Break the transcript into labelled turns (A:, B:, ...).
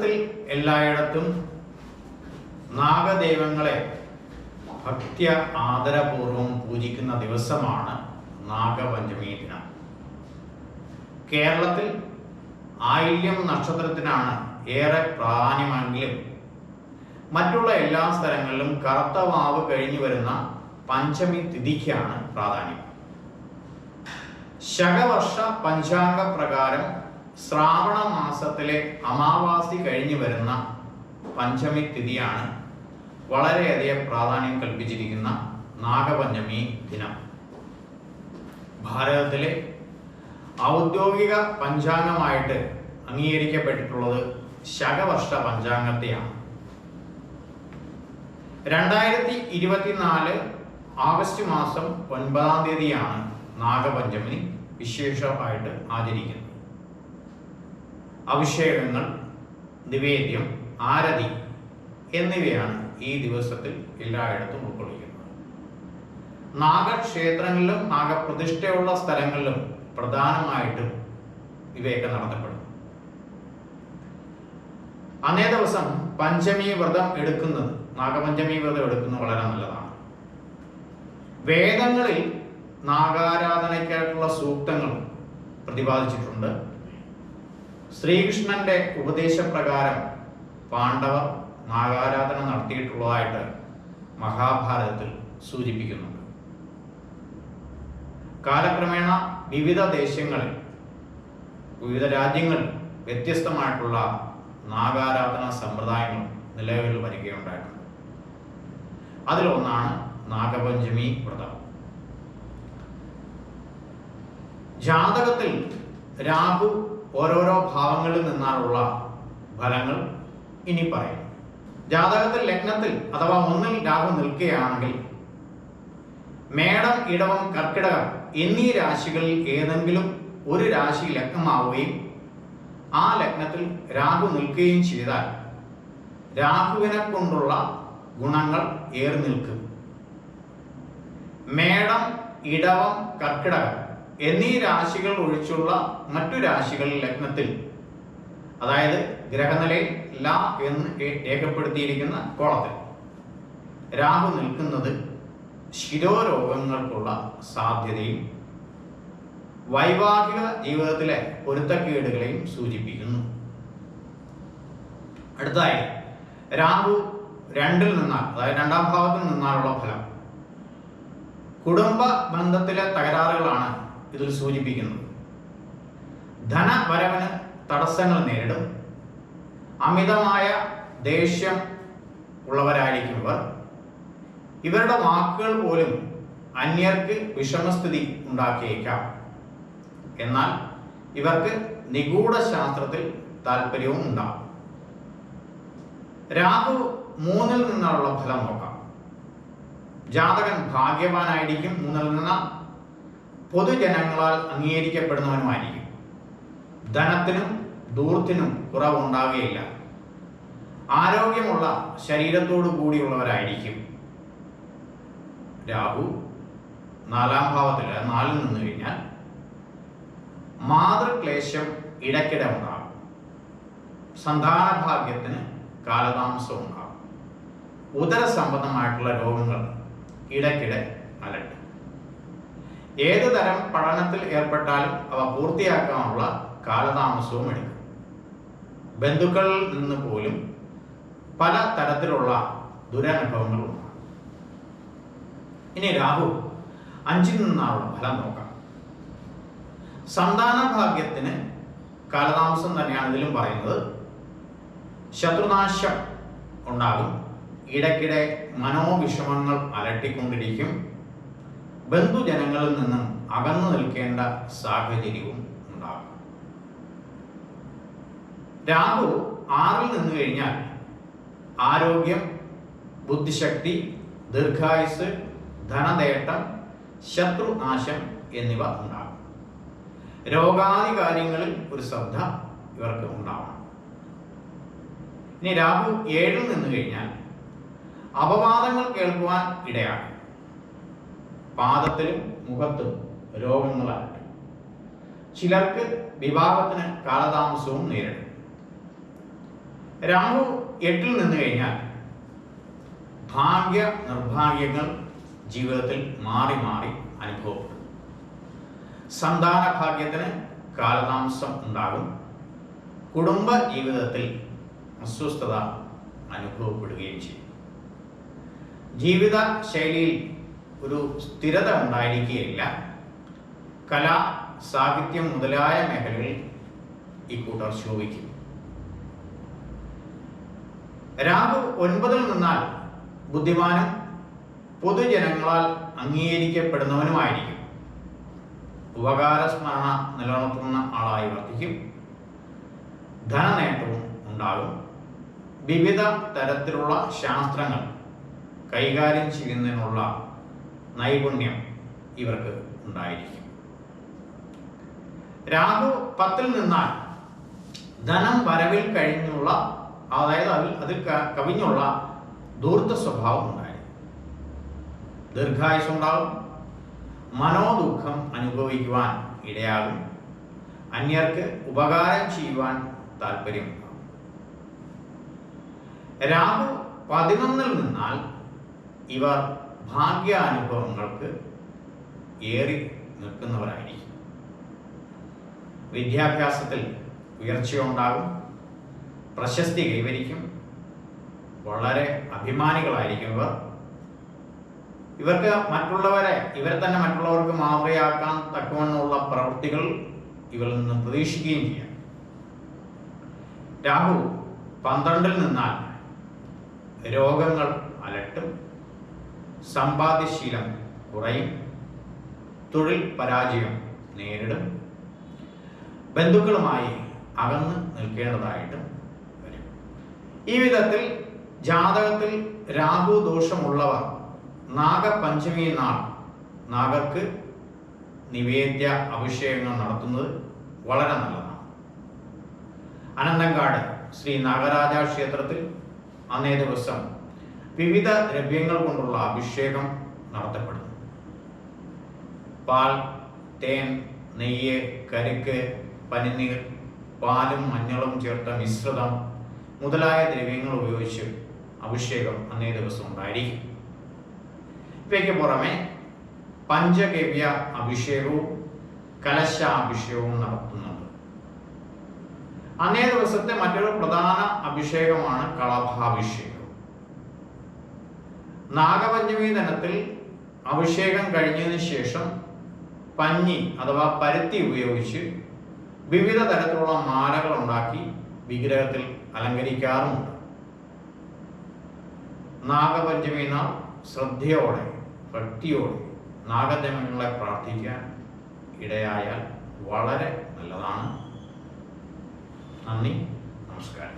A: ഭാരതത്തിൽ എല്ലായിടത്തും നാഗദൈവങ്ങളെ ഭക്ത്യ ആദരപൂർവം പൂജിക്കുന്ന ദിവസമാണ് നാഗപഞ്ചമി ദിനം. കേരളത്തിൽ ആയില്യം നക്ഷത്രത്തിനാണ് ഏറെ പ്രാധാന്യമെങ്കിലും മറ്റുള്ള എല്ലാ സ്ഥലങ്ങളിലും കറുത്ത വാവ് കഴിഞ്ഞു വരുന്ന പഞ്ചമി തിഥിക്കാണ് പ്രാധാന്യം. ശകവർഷ പഞ്ചാംഗ പ്രകാരം ശ്രാവണ മാസത്തിലെ അമാവാസി കഴിഞ്ഞു വരുന്ന പഞ്ചമി തിഥിയാണ് വളരെയധികം പ്രാധാന്യം കൽപ്പിച്ചിരിക്കുന്ന നാഗപഞ്ചമി ദിനം. ഭാരതത്തിലെ ഔദ്യോഗിക പഞ്ചാംഗമായിട്ട് അംഗീകരിക്കപ്പെട്ടിട്ടുള്ളത് ശകവർഷ പഞ്ചാംഗത്തെയാണ്. രണ്ടായിരത്തി ഇരുപത്തിനാല് ആഗസ്റ്റ് മാസം ഒൻപതാം തീയതിയാണ് നാഗപഞ്ചമി വിശേഷമായിട്ട് ആചരിക്കുന്നത്. അഭിഷേകങ്ങൾ നിവേദ്യം ആരതി എന്നിവയാണ് ഈ ദിവസത്തിൽ എല്ലായിടത്തും ഉൾക്കൊള്ളിക്കുന്നത്. നാഗക്ഷേത്രങ്ങളിലും നാഗപ്രതിഷ്ഠയുള്ള സ്ഥലങ്ങളിലും പ്രധാനമായിട്ടും ഇവയൊക്കെ നടത്തപ്പെടും അന്നേ ദിവസം പഞ്ചമി വ്രതം എടുക്കുന്നത് നാഗപഞ്ചമി വ്രതം എടുക്കുന്നത് വളരെ നല്ലതാണ്. വേദങ്ങളിൽ നാഗാരാധനയ്ക്കായിട്ടുള്ള സൂക്തങ്ങളും പ്രതിപാദിച്ചിട്ടുണ്ട്. ശ്രീകൃഷ്ണന്റെ ഉപദേശപ്രകാരം പാണ്ഡവർ നാഗാരാധന നടത്തിയിട്ടുള്ളതായിട്ട് മഹാഭാരതത്തിൽ സൂചിപ്പിക്കുന്നുണ്ട്. കാലക്രമേണ വിവിധ ദേശങ്ങളിൽ വിവിധ രാജ്യങ്ങളിൽ വ്യത്യസ്തമായിട്ടുള്ള നാഗാരാധന സമ്പ്രദായങ്ങൾ നിലവിൽ വരികയുണ്ടായിട്ടുണ്ട്. അതിലൊന്നാണ് നാഗപഞ്ചമി വ്രതം. ജാതകത്തിൽ രാഹു ഓരോരോ ഭാവങ്ങളിൽ നിന്നാലുള്ള ഫലങ്ങൾ ഇനി പറയാം ജാതകത്തിൽ ലഗ്നത്തിൽ അഥവാ ഒന്നിൽ രാഹു നിൽക്കുകയാണെങ്കിൽ മേടം ഇടവം കർക്കിടകം എന്നീ രാശികളിൽ ഏതെങ്കിലും ഒരു രാശി ലഗ്നമാവുകയും ആ ലഗ്നത്തിൽ രാഹു നിൽക്കുകയും ചെയ്താൽ രാഹുവിനെ കൊണ്ടുള്ള ഗുണങ്ങൾ ഏറി നിൽക്കും. മേടം ഇടവം കർക്കിടകം എന്നീ രാശികൾ ഒഴിച്ചുള്ള മറ്റു രാശികളിൽ ലഗ്നത്തിൽ അതായത് ഗ്രഹനിലയിൽ ല എന്ന് രേഖപ്പെടുത്തിയിരിക്കുന്ന കോളത്തിൽ രാഹു നിൽക്കുന്നത് ശിരോരോഗങ്ങൾക്കുള്ള സാധ്യതയും വൈവാഹിക ജീവിതത്തിലെ പൊരുത്തക്കേടുകളെയും സൂചിപ്പിക്കുന്നു. അടുത്തായി രാഹു രണ്ടിൽ നിന്നാൽ അതായത് രണ്ടാം ഭാവത്തിൽ നിന്നാലുള്ള ഫലം. കുടുംബ ബന്ധത്തിലെ തകരാറുകളാണ് ഇതിൽ സൂചിപ്പിക്കുന്നത് ധനവരവിന് തടസ്സങ്ങൾ നേരിടും. അമിതമായ ദേഷ്യം ഉള്ളവരായിരിക്കും ഇവർ ഇവരുടെ വാക്കുകൾ പോലും അന്യർക്ക് വിഷമസ്ഥിതി ഉണ്ടാക്കിയേക്കാം. എന്നാൽ ഇവർക്ക് നിഗൂഢ ശാസ്ത്രത്തിൽ താല്പര്യവും ഉണ്ടാകും രാഹു മൂന്നിൽ നിന്നുള്ള ഫലം നോക്കാം. ജാതകൻ ഭാഗ്യവാനായിരിക്കും മൂന്നിൽ നിന്ന് പൊതുജനങ്ങളാൽ അംഗീകരിക്കപ്പെടുന്നവനുമായിരിക്കും. ധനത്തിനും ദൂർത്തിനും കുറവുണ്ടാവുകയില്ല. ആരോഗ്യമുള്ള ശരീരത്തോടു കൂടിയുള്ളവരായിരിക്കും. രാഹു നാലാം ഭാവത്തിൽ നാലിൽ നിന്ന് കഴിഞ്ഞാൽ മാതൃക്ലേശം ഇടയ്ക്കിടെ ഉണ്ടാകും സന്താന ഭാഗ്യത്തിന് കാലതാമസം ഉണ്ടാകും ഉദരസംബന്ധമായിട്ടുള്ള രോഗങ്ങൾ ഇടയ്ക്കിടെ അലട്ടും. ഏത് തരം പഠനത്തിൽ ഏർപ്പെട്ടാലും അവ പൂർത്തിയാക്കാനുള്ള കാലതാമസവും എടുക്കും. ബന്ധുക്കളിൽ നിന്ന് പോലും പല തരത്തിലുള്ള ദുരനുഭവങ്ങളും ഉണ്ടാകും ഇനി രാഹു അഞ്ചിൽ നിന്നാണുള്ള ഫലം നോക്കാം. സന്താന ഭാഗ്യത്തിന് കാലതാമസം തന്നെയാണ് ഇതിലും പറയുന്നത്. ശത്രുനാശം ഉണ്ടാകും. ഇടയ്ക്കിടെ മനോവിഷമങ്ങൾ അലട്ടിക്കൊണ്ടിരിക്കും. ബന്ധുജനങ്ങളിൽ നിന്നും അകന്നു നിൽക്കേണ്ട സാഹചര്യവും ഉണ്ടാകും. രാഹു ആറിൽ നിന്ന് കഴിഞ്ഞാൽ ആരോഗ്യം ബുദ്ധിശക്തി ദീർഘായുസ് ധനനേട്ടം ശത്രുനാശം എന്നിവ ഉണ്ടാകും. രോഗാദി കാര്യങ്ങളിൽ ഒരു ശ്രദ്ധ ഇവർക്ക് ഉണ്ടാവണം. ഇനി രാഹു ഏഴിൽ നിന്ന് കഴിഞ്ഞാൽ അപവാദങ്ങൾ കേൾക്കുവാൻ ഇടയാണ് പാദത്തിലും മുഖത്തും രോഗങ്ങളായിട്ട് ചിലർക്ക് വിവാഹത്തിന് കാലതാമസവും നേരിടും. രാഹു എട്ടിൽ നിന്ന് കഴിഞ്ഞാൽ ഭാഗ്യ നിർഭാഗ്യങ്ങൾ ജീവിതത്തിൽ മാറി മാറി അനുഭവപ്പെടും. സന്താന ഭാഗ്യത്തിന് കാലതാമസം ഉണ്ടാകും. കുടുംബ ജീവിതത്തിൽ അസ്വസ്ഥത അനുഭവപ്പെടുകയും ചെയ്യും. ജീവിത ശൈലിയിൽ ഒരു സ്ഥിരത ഉണ്ടായിരിക്കുകയില്ല. കല സാഹിത്യം മുതലായ മേഖലകളിൽ ഈ കൂട്ടർ ശോഭിക്കും. രാഹു ഒൻപതിൽ നിന്നാൽ ബുദ്ധിമാനും പൊതുജനങ്ങളാൽ അംഗീകരിക്കപ്പെടുന്നവനുമായിരിക്കും. ഉപകാര സ്മരണ നിലനിർത്തുന്ന ആളായി വർദ്ധിക്കും ധനനേട്ടവും ഉണ്ടാകും. വിവിധ തരത്തിലുള്ള ശാസ്ത്രങ്ങൾ കൈകാര്യം ചെയ്യുന്നതിനുള്ള നൈപുണ്യം ഇവർക്ക് ഉണ്ടായിരിക്കും. രാഹു പത്തിൽ നിന്നാൽ ധനം വരവിൽ കഴിഞ്ഞുള്ള അതായത് അതിൽ അതിൽ കവിഞ്ഞുള്ള ദൂർത്ത സ്വഭാവം ഉണ്ടായിരിക്കും. ദീർഘായുസുണ്ടാവും മനോദുഃഖം അനുഭവിക്കുവാൻ ഇടയാകും. അന്യർക്ക് ഉപകാരം ചെയ്യുവാൻ താല്പര്യം രാഹു പതിനൊന്നിൽ നിന്നാൽ ഇവർ ഭാഗ്യാനുഭവങ്ങൾക്ക് ഏറി നിൽക്കുന്നവരായിരിക്കും. വിദ്യാഭ്യാസത്തിൽ ഉയർച്ചയുണ്ടാകും പ്രശസ്തി കൈവരിക്കും വളരെ അഭിമാനികളായിരിക്കും ഇവർ. ഇവർക്ക് മറ്റുള്ളവരെ ഇവരെ തന്നെ മറ്റുള്ളവർക്ക് മാതൃകയാക്കാൻ തക്കവണ്ണമുള്ള പ്രവൃത്തികൾ ഇവരിൽ നിന്ന് പ്രതീക്ഷിക്കുകയും ചെയ്യാം. രാഹു പന്ത്രണ്ടിൽ നിന്നാൽ രോഗങ്ങൾ അലട്ടും സമ്പാദ്യശീലം കുറയും തൊഴിൽ പരാജയം നേരിടും ബന്ധുക്കളുമായി അകന്ന് നിൽക്കേണ്ടതായിട്ടും വരും. ഈ വിധത്തിൽ ജാതകത്തിൽ രാഹു ദോഷമുള്ളവർ നാഗപഞ്ചമി നാൾ നാഗർക്ക് നിവേദ്യ അഭിഷേകങ്ങൾ നടത്തുന്നത് വളരെ നല്ലതാണ്. അനന്തങ്കാട് ശ്രീ നാഗരാജ ക്ഷേത്രത്തിൽ അന്നേ ദിവസം വിവിധ ദ്രവ്യങ്ങൾ കൊണ്ടുള്ള അഭിഷേകം നടത്തപ്പെടുന്നു. പാൽ തേൻ നെയ്യ് കരിക്ക് പനിനീർ പാലും മഞ്ഞളും ചേർത്ത മിശ്രിതം മുതലായ ദ്രവ്യങ്ങൾ ഉപയോഗിച്ച് അഭിഷേകം അന്നേ ദിവസം ഉണ്ടായിരിക്കും. ഇവയ്ക്ക് പുറമെ പഞ്ചഗവ്യ അഭിഷേകവും കലശാഭിഷേകവും നടത്തുന്നുണ്ട്. അന്നേ ദിവസത്തെ മറ്റൊരു പ്രധാന അഭിഷേകമാണ് കളഭാഭിഷേകം. നാഗപഞ്ചമി ദിനത്തിൽ അഭിഷേകം കഴിഞ്ഞതിന് ശേഷം പഞ്ഞി അഥവാ പരുത്തി ഉപയോഗിച്ച് വിവിധ തരത്തിലുള്ള മാലകൾ ഉണ്ടാക്കി വിഗ്രഹത്തിൽ അലങ്കരിക്കാറുമുണ്ട്. നാഗപഞ്ചമി നാൾ ശ്രദ്ധയോടെ ഭക്തിയോടെ നാഗദേവങ്ങളെ പ്രാർത്ഥിക്കാൻ ഇടയായാൽ വളരെ നല്ലതാണ്. നന്ദി നമസ്കാരം.